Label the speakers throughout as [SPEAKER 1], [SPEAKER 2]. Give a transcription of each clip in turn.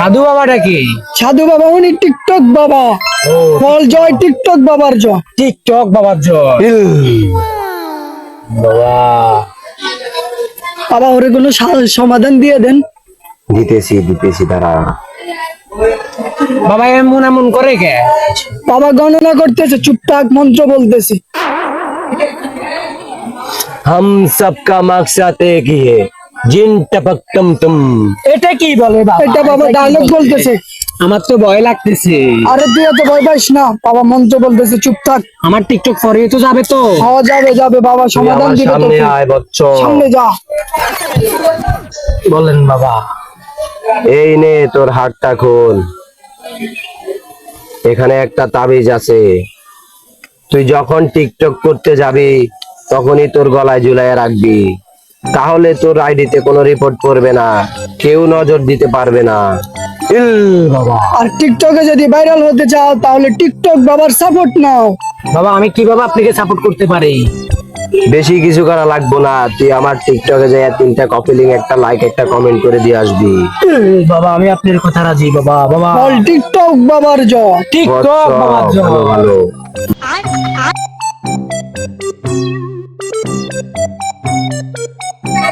[SPEAKER 1] সাধু বাবাটা কি
[SPEAKER 2] সাধু বাবা উনি টিকটক বাবা
[SPEAKER 1] ও
[SPEAKER 2] বল জয় টিকটক বাবার জয়
[SPEAKER 1] টিকটক বাবার জয় বাবা
[SPEAKER 2] বাবা ওরে কোনো সা- সমাধান দিয়ে দেন
[SPEAKER 3] দিতেছি দিতেছি দাঁড়া
[SPEAKER 1] বাবা এমন এমন করে কে
[SPEAKER 2] বাবা গণনা করতেছে চুপটাক মন্ত্র বলতেছে
[SPEAKER 3] हम सबका मकसद एक ही है জিন
[SPEAKER 1] টাপাক কি বলে আমার তো ভয় লাগতেছে।
[SPEAKER 2] আরে তুই তো ভয় পাইস না। বাবা মন্ত্র বলতেছে চুপ থাক।
[SPEAKER 1] আমার টিকটক ফরিয়ে তো যাবে তো।
[SPEAKER 2] হ্যাঁ, যাবে যাবে বাবা সমাধান
[SPEAKER 3] সামনে আয়
[SPEAKER 2] সামনে যা।
[SPEAKER 1] বলেন বাবা
[SPEAKER 3] এই নে তোর হাতটা খোল। এখানে একটা তাবিজ আছে। তুই যখন টিকটক করতে যাবি তখনই তোর গলায় ঝুলাইয়া রাখবি। তাহলে তোর আইডিতে কোনো রিপোর্ট করবে না কেউ নজর দিতে পারবে না।
[SPEAKER 1] বাবা।
[SPEAKER 2] আর টিকটকে যদি ভাইরাল হতে চাও তাহলে টিকটক বাবার সাপোর্ট নাও।
[SPEAKER 1] বাবা আমি কীভাবে আপনাকে সাপোর্ট করতে পারি?
[SPEAKER 3] বেশি কিছু করা লাগবো না তুই আমার টিকটকে যাই তিনটা কপি একটা লাইক একটা কমেন্ট করে দিয়ে আসবি।
[SPEAKER 1] বাবা আমি আপনার কথা রাজি বাবা বাবা।
[SPEAKER 2] বল। টিকটক বাবার জয়
[SPEAKER 1] টিকটক বাবার
[SPEAKER 3] বচ্চ, ভালো ভালো।
[SPEAKER 1] বাবা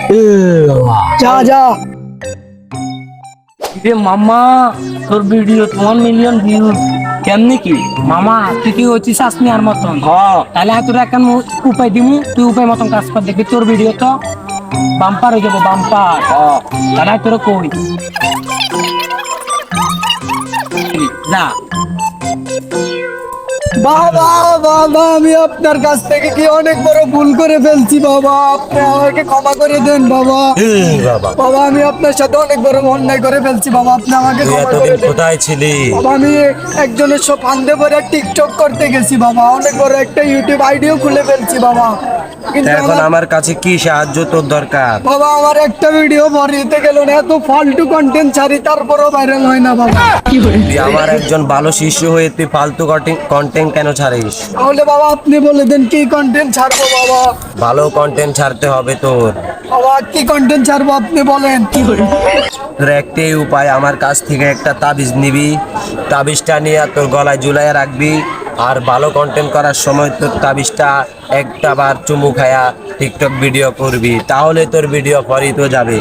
[SPEAKER 2] যা যা।
[SPEAKER 4] রে মামা তোর ভিডিও তোমার মিলিয়ন ভিউ কেমনি কি? মামা তুই কি হচ্ছিস আসনি আর মতন? তাহলে তোর এখন উপায় দিমু তুই উপায় মতন কাজ কর দেখবি তোর ভিডিও তো বাম্পার হয়ে যাব বাম্পার তাহলে তোর কই? যা
[SPEAKER 2] বাবা বাবা আমি আপনার কাছ থেকে কি অনেক বড় ভুল করে ফেলছি বাবা? আপনি আমাকে ক্ষমা করে দেন বাবা।
[SPEAKER 3] বাবা।
[SPEAKER 2] আমি আপনার সাথে অনেক বড় অন্যায় করে ফেলছি বাবা। আপনি আমাকে ক্ষমা করে
[SPEAKER 3] এতদিন
[SPEAKER 2] দেন।
[SPEAKER 3] কোথায় ছিলি?
[SPEAKER 2] বাবা আমি একজনের সব ফান্দে পরে টিকটক করতে গেছি বাবা। অনেক বড় একটা ইউটিউব আইডিও খুলে ফেলছি বাবা। কিন্তু
[SPEAKER 3] এখন
[SPEAKER 2] আমার-
[SPEAKER 3] কাছে কি সাহায্য তোর দরকার?
[SPEAKER 2] বাবা আমার একটা ভিডিও ভরিতে গেল না এত ফালতু কন্টেন্ট ছাড়ি তারপরও ভাইরাল হয় না বাবা।
[SPEAKER 3] আমার একজন ভালো শিষ্য হয়ে তুই ফালতু কন্টেন্ট কেন ছাড়িস?
[SPEAKER 2] তাহলে বাবা আপনি বলে দেন কি কন্টেন্ট ছাড়বো বাবা?
[SPEAKER 3] ভালো কন্টেন্ট ছাড়তে হবে তোর।
[SPEAKER 2] বাবা কি কন্টেন্ট ছাড়বো আপনি বলেন?
[SPEAKER 3] তোর একটাই উপায় আমার কাছ থেকে একটা তাবিজ নিবি। তাবিজটা নিয়ে তোর গলায় ঝুলাইয়া রাখবি। আর ভালো কন্টেন্ট করার সময় তোর তাবিজটা একটা বার চুমু খায়া টিকটক ভিডিও করবি। তাহলে তোর ভিডিও পরই তো যাবে।